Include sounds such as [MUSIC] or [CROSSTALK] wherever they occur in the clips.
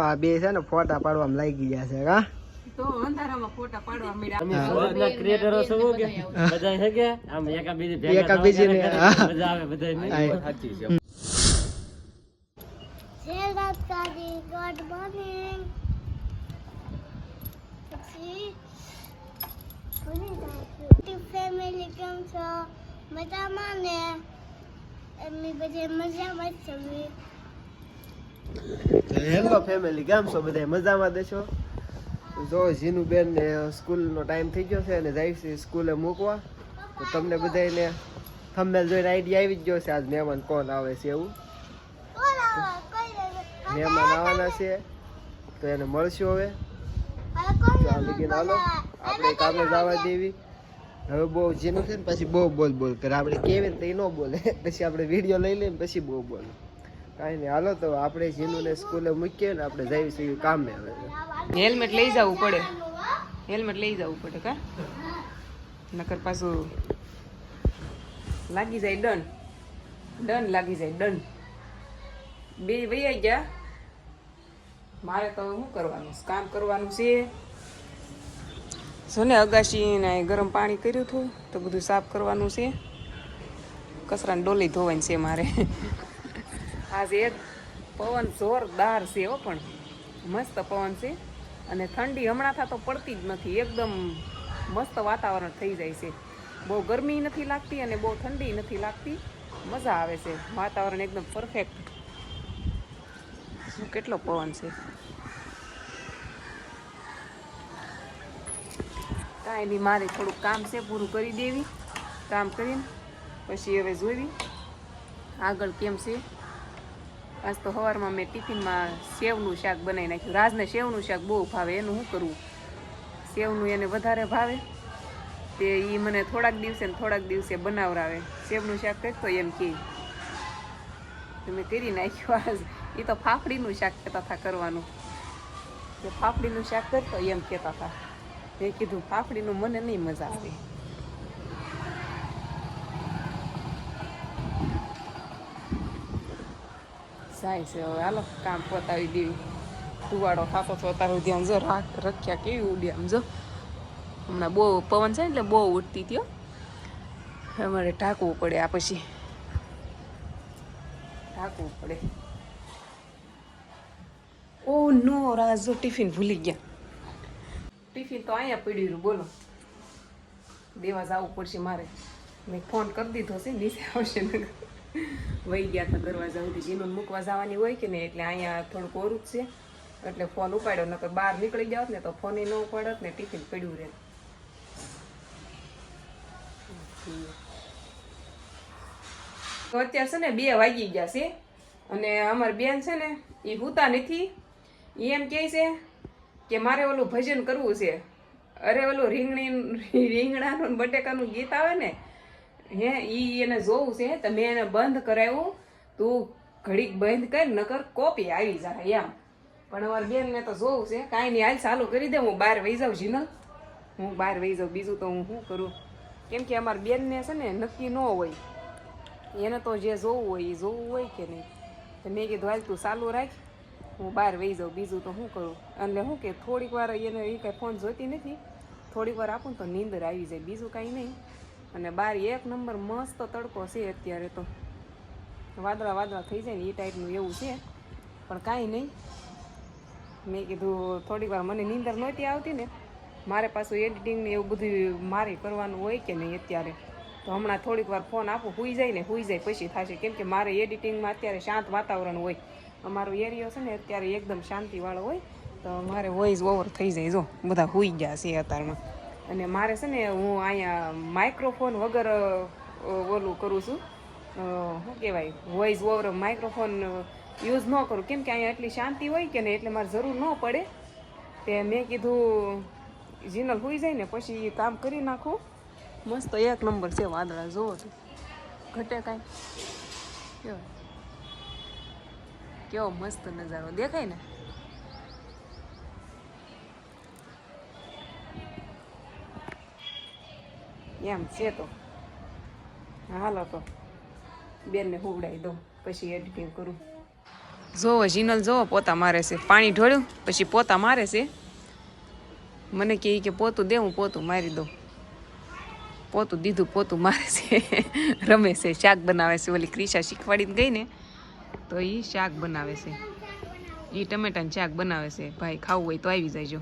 આ બે છે ને ફોટા પાડવામાં લાગી ગયા છે કા તો અંધારામાં ફોટા પાડવા મળ્યા. ક્રિએટરો છો કે બધા છે કે? આમ એકા બીજી ભેગા એકા થવા બીજીને, ક્યારે હા. મજા આવે બધાને સાચી છે. ગુડ મોર્નિંગ પછી ભૂલી ફેમિલી કેમ છો? મજામાં ને? એમની બધી મજામાં જ છે હેલો ફેમિલી કેમ છો બધા મજામાં દેશો જો જીનુ બેન ને સ્કૂલનો ટાઈમ થઈ ગયો છે અને છે સ્કૂલે મૂકવા. તો તમને બધાને થંબનેલ જોઈને આઈડિયા આવી જ ગયો છે. આજ મહેમાન કોણ આવે છે એવું? મહેમાન આવવાના છે. તો એને મળશું હવે. લગીને હાલો. આપણે કામે જવા દેવી. હવે બહુ જીનું છે ને પછી બહુ બોલ બોલ કરે. આપણે કેવી ને તો એ ન બોલે. [LAUGHS] પછી આપણે વીડિયો લઈ લઈએ ને પછી બહુ બોલે. કાંઈ નહીં. હાલો તો આપણે જીનુને સ્કૂલે મૂકીએ ને આપણે જઈશું કામે હવે હેલ્મેટ લઈ જવું પડે. હેલ્મેટ લઈ જવું પડે કા? નકર પાછું લાગી જાય ડન. ડન લાગી જાય, ડન. બે વૈયા ગયા. મારે તો શું કરવાનું? કામ કરવાનું છે. સોને અગાશીને ગરમ પાણી કર્યું હતું તો બધું સાફ કરવાનું છે. કચરાની ડોલી ધોવાની છે મારે. આજે એક પવન જોરદાર છે હો પણ. મસ્ત પવન છે. અને ઠંડી હમણાં થા તો પડતી જ નથી. એકદમ મસ્ત વાતાવરણ થઈ જાય છે. બહુ ગરમી નથી લાગતી અને બહુ ઠંડી નથી લાગતી. મજા આવે છે. વાતાવરણ એકદમ પરફેક્ટ કેટલો પવન છે? કાંઈ નહીં, મારે થોડુંક કામ છે, પૂરું કરી દેવી. કામ કરીને પછી હવે જોવી આગળ કેમ છે? આજ તો સવારમાં મેં ટિફિનમાં સેવનું શાક બનાવી નાખ્યું. રાજને સેવનું શાક બહુ ભાવે, એનું શું કરવું સેવનું એને વધારે ભાવે? તે એ મને થોડાક દિવસે થોડાક દિવસે બનાવરાવે. સેવનું શાક કરતો એમ કે. મેં કરી નાખ્યું આજ. એ તો ફાફડીનું શાક કહેતા હતા કરવાનું. ફાફડીનું શાક કરતો એમ કહેતા હતા. મેં કીધું ફાફડીનું મને નહીં મજા આવે. જાય છે. હવે હાલો, કામ પતાવી દેવી. તુવાડો થતો તો અત્યારે આમ જો રાખ, રખ્યા કેવી ઉડી આમ જો. હમણાં બહુ પવન છે એટલે બહુ ઉડતી ત્યો અમારે ઢાંકવું પડે આ પછી. ઢાંકવું પડે. ઓ નો રાજ ટિફિન ભૂલી ગયા. ટિફિન તો અહીંયા પડ્યું રહ્યું બોલો. દેવા જવું પડશે મારે. મેં ફોન કરી દીધો છે, નીચે આવશે ને વહી ગયા હતા દરવાજા સુધી જીનું મૂકવા જવાની હોય કે નહીં, એટલે અહીંયા થોડું કોરું છે. એટલે ફોન ઉપાડ્યો, નકર બહાર નીકળી જાવ ને તો ફોન ન ઉપાડત ને ટિફિન પડ્યું રહે. તો અત્યારે છે ને બે વાગી ગયા છે અને અમારી બેન છે ને એ હુતા નથી. એ એમ કહે છે કે મારે ઓલું ભજન કરવું છે. અરે ઓલું રીંગણી, રીંગણાનું બટેકાનું ગીત આવે ને હે, ઈ એને જોવું છે તો મેં એને બંધ કરાવ્યું તું ઘડીક બંધ કર, નકર કોપી આવી જાય એમ. પણ અમારી બેનને તો જોવું છે, કાંઈ નહીં, હાલ ચાલુ કરી દે, હું બહાર વહી જાઉં, જીનલ. હું બહાર વહી જાઉં, બીજું તો હું શું કરું? કેમ કે અમારી બેનને છે ને, નક્કી ન હોય. એને તો જે જોવું હોય એ જોવું હોય કે નહીં. તો મેં કીધું, હાલ તું ચાલુ રાખ, હું બહાર વહી જાઉં, બીજું તો શું કરું? એટલે શું કે, થોડીક વાર એને એ કાંઈ ફોન જોતી નથી. થોડીક વાર આપું તો નીંદર આવી જાય, બીજું કાંઈ નહીં. અને બાર એક નંબર મસ્ત તડકો છે અત્યારે તો. વાદળા વાદળા થઈ જાય ને એ ટાઈપનું એવું છે. પણ કાંઈ નહીં. મેં કીધું થોડીક વાર મને નીંદર નહોતી આવતી ને. મારે પાછું એડિટિંગ ને એવું બધું મારે કરવાનું હોય કે નહીં અત્યારે. તો હમણાં થોડીક વાર ફોન આપું, હોઈ જાય ને, હોઈ જાય પછી થશે. કેમ કે મારે એડિટિંગમાં અત્યારે શાંત વાતાવરણ હોય. અમારો એરિયો છે ને અત્યારે એકદમ શાંતિવાળો હોય. તો મારે વોઇસ ઓવર થઈ જાય જો. બધા હોઈ ગયા છે અત્યારમાં. અને મારે છે ને હું અહીંયા માઇક્રોફોન વગર ઓલું કરું છું. શું કહેવાય? વોઇસ ઓવર માઇક્રોફોન યુઝ ન કરું. કેમ કે અહીંયા એટલી શાંતિ હોય કે ને એટલે મારે જરૂર ન પડે. તે મેં કીધું, જીનલ હોઈ જાય ને પછી એ કામ કરી નાખું. મસ્ત એક નંબર છે વાદળા, જુઓ તો. ઘટે કાંઈ. કેવો? કેવો મસ્ત નજારો. દેખાય ને? એમ છે તો. હાલો તો. બેનને હુવડાવી દઉં, પછી એડિટિંગ કરું. જોવો, જીનલ જોવો, પોતા મારે છે. પાણી ઢોળ્યું, પછી પોતા મારે છે. મને કહે કે પોતું દે, હું પોતું મારી દઉં. પોતું દીધું, પોતું મારે છે. [LAUGHS] રમે છે, શાક બનાવે છે. ઓલી ક્રિશા શીખવાડીને ગઈ ને, તો એ શાક બનાવે છે. એ ટમેટાનું શાક બનાવે છે. ભાઈ ખાવું હોય તો આવી જાયજો.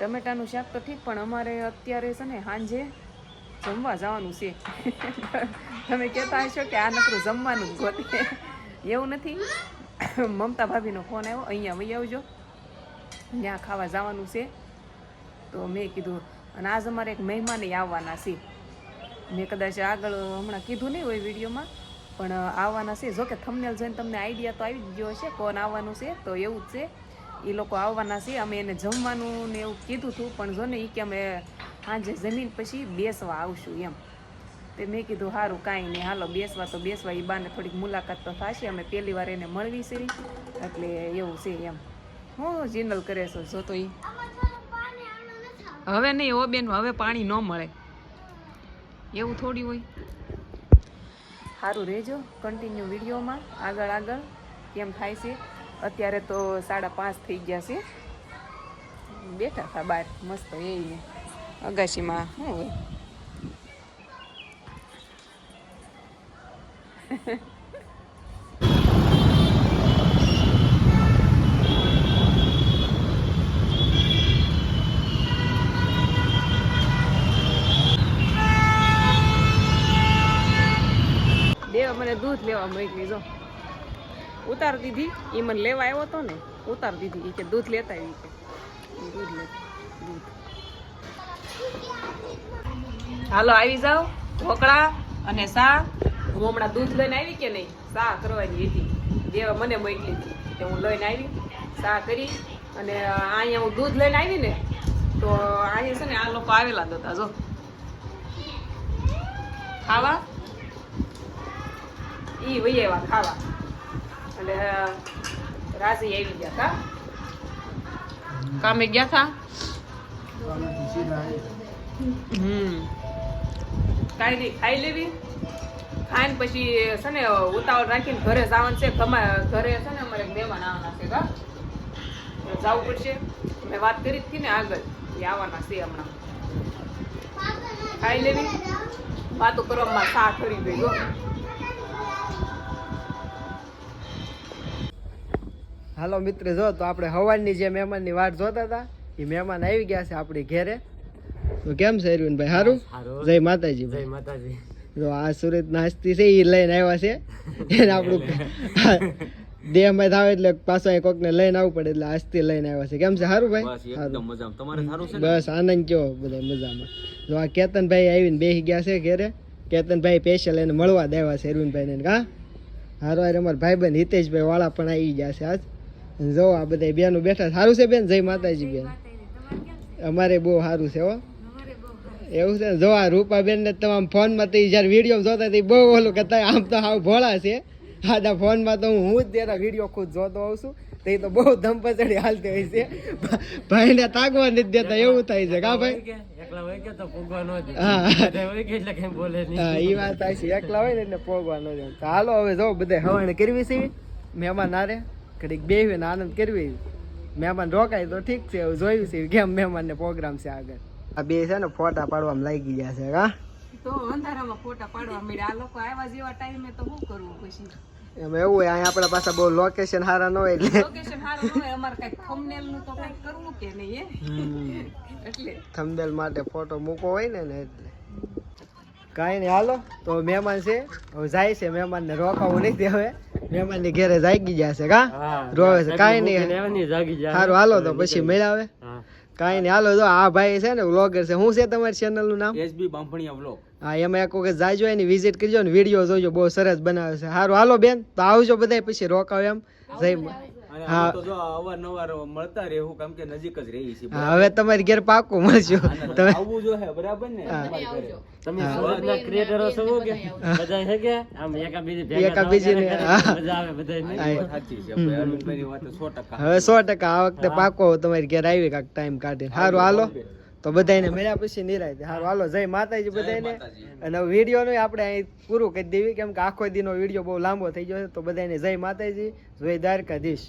ટમેટાનું શાક તો ઠીક, પણ અમારે અત્યારે છે ને સાંજે જમવા જવાનું છે. તમે કહેતા હશો કે આ નકરું જમવાનું જ ગોતે. એવું નથી. મમતા ભાભીનો ફોન આવ્યો, અહીંયા વહી આવજો. ત્યાં ખાવા જવાનું છે. તો મેં કીધું, અને આજ અમારે એક મહેમાને આવવાના છે. મેં કદાચ આગળ હમણાં કીધું નહીં હોય વિડીયોમાં, પણ આવવાના છે. જોકે થમનેલ જોઈને તમને આઈડિયા તો આવી ગયો હશે, કોણ આવવાનું છે, તો એવું જ છે. એ લોકો આવવાના છે. અમે એને જમવાનું ને એવું કીધું હતું પણ જો ને એ કે અમે સાંજે જમીન પછી બેસવા આવશું એમ. તે મેં કીધું સારું કાંઈ નહીં. હાલો બેસવા તો બેસવા. એ બાને થોડીક મુલાકાત તો થશે. અમે પહેલી વાર એને મળવી છે. એટલે એવું છે એમ. હું જીનલ કરે છે જો તો એ. હવે નહીં ઓ બેન હવે પાણી ન મળે. એવું થોડી હોય. સારું રહેજો. કન્ટિન્યુ વિડીયોમાં આગળ આગળ. કેમ થાય છે? અત્યારે તો સાડા પાંચ થઈ ગયા છે. બેઠા હતા બહાર મસ્ત એ અગાશીમાં. શું હોય દેવા મને દૂધ લેવા મોકલી જો. ઉતાર દીધી એ મને લેવા આવ્યો હતો ને, ઉતાર દીધી એ કે દૂધ લેતા આવી કે. દૂધ લે, દૂધ. હાલો, આવી જાઓ, ઢોકળા અને સા હું હમણાં દૂધ લઈને આવી કે નહીં? સા કરવાની હતી. દેવા મને મોકલી હતી કે હું લઈને આવી. સા કરી અને અહીંયા હું દૂધ લઈને આવી ને, તો અહીંયા છે ને આ લોકો આવેલા હતા, જો. ખાવા? ઈ વૈયા ખાવા. એટલે, રાજી આવી ગયા હતા કામે ગયા થા હમ. કાંઈ નહીં, ખાઈ લેવી. ખાઈને પછી છે ને, ઉતાવળ રાખીને ઘરે જવાનું છે. તમારે ઘરે છે ને, અમારે મહેમાન આવવાના છે, કા? જવું પડશે. મેં વાત કરી હતી ને આગળ, એ આવવાના છે હમણાં. ખાઈ લેવી. વાતો કરવામાં સા કરી ગઈ હાલો મિત્ર જો તો આપણે હવારની જે મહેમાનની વાટ જોતા હતા એ મહેમાન આવી ગયા છે આપણી ઘેરે. તો કેમ છે અરવિંદભાઈ? સારું. જય માતાજી જય માતાજી. જો આ સુરત નાસ્તી છે એ લઈને આવ્યા છે. એને આપણું [LAUGHS] દેહમાં આવે એટલે પાછો અહીં કોકને લઈને આવવું પડે એટલે આજથી લઈને આવ્યા છે. કેમ છે? સારું ભાઈ? સારું. બસ આનંદ કયો બધા મજામાં. જો આ કેતનભાઈ આવીને બેસી ગયા છે ઘેરે. કેતનભાઈ સ્પેશિયલ એને મળવા દેવા છે અરવિંદભાઈને કા હારો હારે અમારા ભાઈબંધ હિતેશભાઈ વાળા પણ આવી ગયા છે આજ. જો આ બધા બેનો બેઠા સારું છે બેન? જય માતાજી બેન. અમારે બહુ સારું છે હો. એવું છે ને? જો આ રૂપાબેન ને તમામ ફોનમાં તો જ્યારે વીડિયો જોતા હતી બહુ ઓલું કરતા આમ તો હાવ ભોળા છે. આદા ફોનમાં તો હું હું જ તેના વીડિયો ખુદ જોતો હોઉં છું. તે તો બહુ ધમપચડી હાલતી હોય છે. ભાઈને તાગવા નથી દેતા એવું થાય છે. કા ભાઈ? એકલા હોય કે તો પૂગવા ન દે. હા. બધા હોય કે એટલે કઈ બોલે નહીં? હા એ વાત સાચી. એકલા હોય ને એટલે પોગવા ન જાય તો હાલો હવે જો બધા હવાણે કરવી છે. મહેમાન આરે ઘડીક બેહવી ને આનંદ કરવી. મહેમાન રોકાય તો ઠીક છે હવે જોયું છે કેમ મહેમાનને પ્રોગ્રામ છે આગળ. આ બે છે ને ફોટા પાડવામાં લાગી ગયા છે હા? તો અંધારામાં ફોટા પાડવા મળ્યા. આ લોકો આવ્યા જેવા ટાઈમે તો શું કરવું પછી? એમાં એવું હોય અહીંયા આપણા પાસે બહુ લોકેશન સારા ન હોય એટલે. લોકેશન સારું ન હોય અમારે કઈ થંબનેલનું તો કઈ કરવું કે નહીં એટલે. થંબનેલ માટે ફોટો મૂકો હોય ને ને એટલે. કાંઈ નહીં હાલો. તો મહેમાન છે હવે જાય છે મહેમાનને રોકાવું નથી હવે. મહેમાનની ઘેરે જાગી જશે કા? રોવે છે કાંઈ નહીં. ને સારું હાલો તો પછી મેળાવે કાઈ નહીં હાલો જો આ ભાઈ છે ને વ્લોગર છે. શું છે તમારી ચેનલનું નામ? SB Bambhaniya vlog. હા એમાં એક વખત જાજો એની વિઝિટ કરજો ને વીડિયો જોજો બહુ સરસ બનાવે છે. સારું હાલો બેન તો આવજો બધા પછી રોકાવ એમ. જય હવે તમારી ઘેર પાકું મળશું. તમે આવવું જો હે બરાબર ને? હા. તમારા ઘરે. તમે સુરતના ક્રિએટરો છો કે? બધા છે કે? આમ એકા બીજી ભેગા એકા થવા બીજીને, ક્યારે હા. ક્યારે મજા આવે બધાને હા. એ વાત સાચી છે ભાઈ વાત સો ટકા હવે સો ટકા આ વખતે પાકો તમારી ઘેર આવી કાંક ટાઈમ કાઢીને. સારું હાલો. તો બધાને મળ્યા પછી નિરાય હારું હાલો. જય માતાજી બધાને. અને વિડીયોનું આપણે અહીં પૂરું કરી દેવી કેમ કે આખો દીનો વીડિયો બહુ લાંબો થઈ ગયો છે. તો બધાને જય માતાજી જય દ્વારકાધીશ.